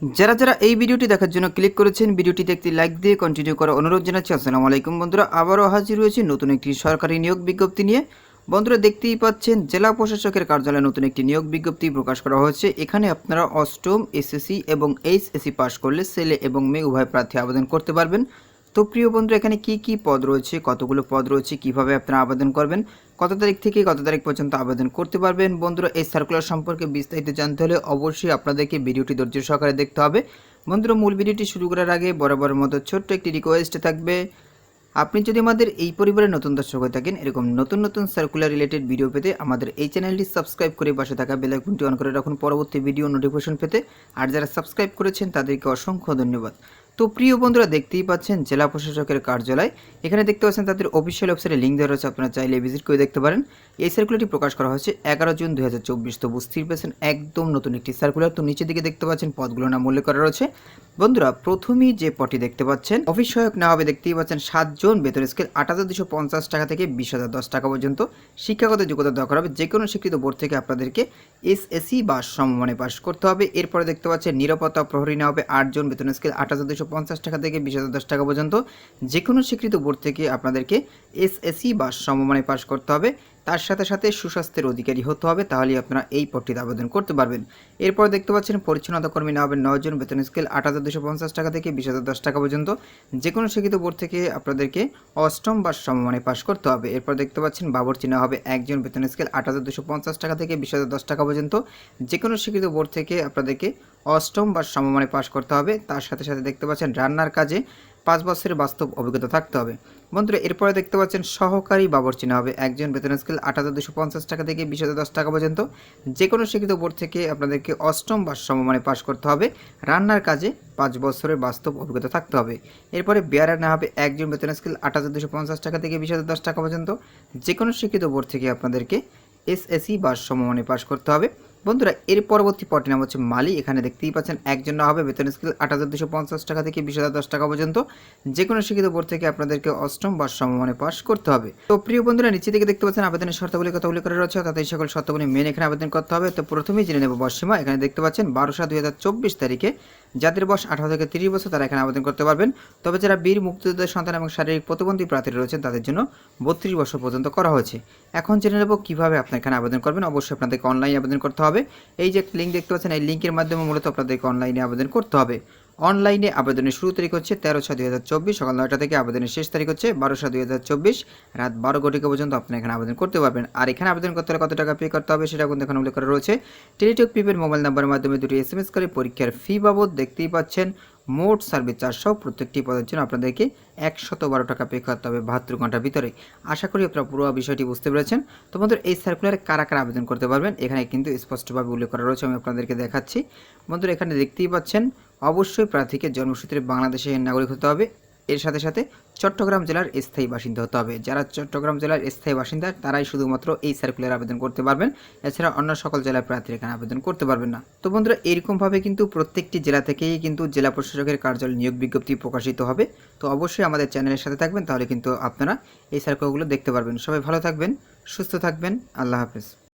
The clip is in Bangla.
যারা যারা এই ভিডিওটি দেখার জন্য ক্লিক করেছেন ভিডিওটি দেখতে লাইক দিয়ে কন্টিনিউ করার অনুরোধ জানাচ্ছি। আসসালামু আলাইকুম বন্ধুরা, আবারও হাজির হয়েছে নতুন একটি সরকারি নিয়োগ বিজ্ঞপ্তি নিয়ে। বন্ধুরা দেখতেই পাচ্ছেন, জেলা প্রশাসকের কার্যালয়ে নতুন একটি নিয়োগ বিজ্ঞপ্তি প্রকাশ করা হয়েছে। এখানে আপনারা অষ্টম, এসএসসি এবং এইচএসসি পাশ করলে ছেলে এবং মেয়ে উভয় প্রার্থী আবেদন করতে পারবেন। তো প্রিয় বন্ধু এখানে কি কি পদ রয়েছে, কতগুলো পদ রয়েছে, কীভাবে আপনারা আবেদন করবেন, কত তারিখ থেকে কত তারিখ পর্যন্ত আবেদন করতে পারবেন, বন্ধুরা এই সার্কুলার সম্পর্কে বিস্তারিত জানতে হলে অবশ্যই আপনাদেরকে ভিডিওটি ধৈর্য সহকারে দেখতে হবে। বন্ধুরা, মূল ভিডিওটি শুরু করার আগে বরাবরের মতো ছোট্ট একটি রিকোয়েস্ট থাকবে। আপনি যদি আমাদের এই পরিবারের নতুন দর্শক হয়ে থাকেন, এরকম নতুন নতুন সার্কুলার রিলেটেড ভিডিও পেতে আমাদের এই চ্যানেলটি সাবস্ক্রাইব করে পাশে থাকা বেলাইকনটি অন করে রাখুন পরবর্তী ভিডিও নোটিফিকেশন পেতে। আর যারা সাবস্ক্রাইব করেছেন, তাদেরকে অসংখ্য ধন্যবাদ। তো প্রিয় বন্ধুরা দেখতেই পাচ্ছেন, জেলা প্রশাসকের কার্যালয়। এখানে দেখতে পাচ্ছেন তাদের অফিসিয়াল ওয়েবসাইটে লিঙ্ক দেওয়া রয়েছে, আপনারা চাইলে ভিজিট করে দেখতে পারেন। এই সার্কুলারটি প্রকাশ করা হয়েছে এগারো জুন দুই হাজার চব্বিশ, তো বুঝতেই পারছেন, একদম নতুন একটি সার্কুলার তো নিচের দিকে দেখতে পাচ্ছেন পদগুলোর নাম উল্লেখ করা রয়েছে। বন্ধুরা, প্রথমেই যে পটি দেখতে পাচ্ছেন অফিস সহায়ক নেওয়া হবে দেখতেই পাচ্ছেন সাতজন, বেতন স্কেল আট হাজার দুশো পঞ্চাশ টাকা থেকে বিশ হাজার দশ টাকা পর্যন্ত। শিক্ষাগত যোগ্যতা দরকার হবে যে কোনো শিক্ষিত বোর্ড থেকে আপনাদেরকে এসএসসি বা সমমানে পাস করতে হবে। এরপরে দেখতে পাচ্ছেন, নিরাপত্তা প্রহরী নেওয়া হবে আটজন, বেতন স্কেল আট হাজার দুশো পঞ্চাশ টাকা থেকে বিশ দশ টাকা পর্যন্ত যে কোনো স্বীকৃত বোর্ড থেকে আপনাদেরকে এসএসসি বা সমমানে পাস করতে হবে। তার সাথে সাথে সুস্বাস্থ্যের অধিকারী হতে হবে, তাহলেই আপনারা এই পদটিতে আবেদন করতে পারবেন। এরপর দেখতে পাচ্ছেন, পরিচ্ছন্নতা কর্মী নেওয়া হবে নয়জন, বেতন স্কেল আট হাজার দুশো পঞ্চাশ টাকা থেকে বিশ হাজার দশ টাকা পর্যন্ত। যে কোনো শিক্ষিত বোর্ড থেকে আপনাদেরকে অষ্টম বা সমমানে পাস করতে হবে। এরপর দেখতে পাচ্ছেন, বাবরচি নেওয়া হবে একজন, বেতন স্কেল আট হাজার দুশো পঞ্চাশ টাকা থেকে বিশ হাজার দশ টাকা পর্যন্ত। যে কোনো শিক্ষিত বোর্ড থেকে আপনাদেরকে অষ্টম বা সমমানে পাস করতে হবে। তার সাথে সাথে দেখতে পাচ্ছেন, রান্নার কাজে বছরের বাস্তব অভিজ্ঞতা থাকতে হবে। বন্ধুরা, এরপরে দেখতে পাচ্ছেন সহকারী বাবরচি হবে। একজন বেতন স্কেল আট হাজার দুশো পঞ্চাশ টাকা থেকে বিশ হাজার দশ টাকা পর্যন্ত। যে কোনো শিক্ষিত বোর্ড থেকে আপনাদেরকে অষ্টম বা সমমানে পাশ করতে হবে। রান্নার কাজে পাঁচ বছরের বাস্তব অভিজ্ঞতা থাকতে হবে। এরপরে বেয়ারা না হবে একজন বেতন স্কেল আট হাজার দুশো পঞ্চাশ টাকা থেকে বিশ হাজার দশ টাকা পর্যন্ত। যে কোনো শিক্ষিত বোর্ড থেকে আপনাদেরকে এসএসসি বা সমমানে পাশ করতে হবে। বন্ধুরা, এর পরবর্তী পটের নাম হচ্ছে মালি। এখানে দেখতেই পাচ্ছেন, একজন না হবে বেতন স্কেল আট হাজার দুশো পঞ্চাশ টাকা থেকে বিশ হাজার দশ টাকা পর্যন্ত। যে কোনো শিক্ষিত বোর্ড থেকে আপনাদেরকে অষ্টম বা সমমানে পাশ করতে হবে। তো প্রিয় বন্ধুরা, নিচে থেকে দেখতে পাচ্ছেন, আবেদনের শর্তাবলী কথা উল্লেখ করা রয়েছে তাদের সকল শর্তাবলী মেন এখানে আবেদন করতে হবে। তো প্রথমেই জেনে নেব বর্ষীমা এখানে দেখতে পাচ্ছেন, বারো সাত দুই হাজার চব্বিশ তারিখে যাদের বয়স আঠারো থেকে তিরিশ বছর, তারা এখানে আবেদন করতে পারবেন। তবে যারা বীর, মুক্তিযোদ্ধার সন্তান এবং শারীরিক প্রতিবন্ধী প্রার্থীরা রয়েছেন, তাদের জন্য বত্রিশ বছর পর্যন্ত করা হয়েছে। এখন জেনে নেব কীভাবে আপনার এখানে আবেদন করবেন। অবশ্যই আপনাদেরকে অনলাইনে আবেদন করতে হবে। এই যে লিঙ্ক দেখতে পাচ্ছেন এই লিঙ্কের মাধ্যমে মূলত আপনাদেরকে অনলাইনে আবেদন করতে হবে। অনলাইনে আবেদনের শুরু তারিখ হচ্ছে তেরো ছয় দুই হাজার চব্বিশ, সকাল নয়টা থেকে আবেদনের শেষ তারিখ হচ্ছে বারো ছয় দুই হাজার চব্বিশ। রাত বারো ঘটিকা পর্যন্ত আপনি এখানে আবেদন করতে পারবেন। আর এখানে আবেদন করতে হলে কত টাকা পে করতে হবে সেটা কিন্তু এখানে উল্লেখ করা রয়েছে। টেলিটক পিপের মোবাইল নাম্বারের মাধ্যমে দুটি এস এম এস করে পরীক্ষার ফি বাবদ দেখতেই পাচ্ছেন, মোট সার্ভিস চারশো, প্রত্যেকটি পদের জন্য আপনাদেরকে একশত বারো টাকা পে করতে হবে বাহাত্তর ঘণ্টার ভিতরে। আশা করি আপনারা পুরো বিষয়টি বুঝতে পেরেছেন। তো বন্ধুরা, এই সার্কুলারে কারা কারা আবেদন করতে পারবেন, এখানে কিন্তু স্পষ্টভাবে উল্লেখ করা রয়েছে, আমি আপনাদেরকে দেখাচ্ছি। বন্ধুরা, এখানে দেখতেই পাচ্ছেন অবশ্যই প্রার্থীকে জন্মসূত্রে বাংলাদেশের নাগরিক হতে হবে। এর সাথে সাথে চট্টগ্রাম জেলার স্থায়ী বাসিন্দা হতে হবে। যারা চট্টগ্রাম জেলার স্থায়ী বাসিন্দা, তারাই শুধুমাত্র এই সার্কুলার আবেদন করতে পারবেন। এছাড়া অন্য সকল জেলার প্রার্থীরা এখানে আবেদন করতে পারবেন না। তো বন্ধুরা, এরকমভাবে কিন্তু প্রত্যেকটি জেলা থেকেই কিন্তু জেলা প্রশাসকের কার্যালয় নিয়োগ বিজ্ঞপ্তি প্রকাশিত হবে। তো অবশ্যই আমাদের চ্যানেলের সাথে থাকবেন, তাহলে কিন্তু আপনারা এই সার্কুলারগুলো দেখতে পারবেন। সবাই ভালো থাকবেন, সুস্থ থাকবেন। আল্লাহ হাফেজ।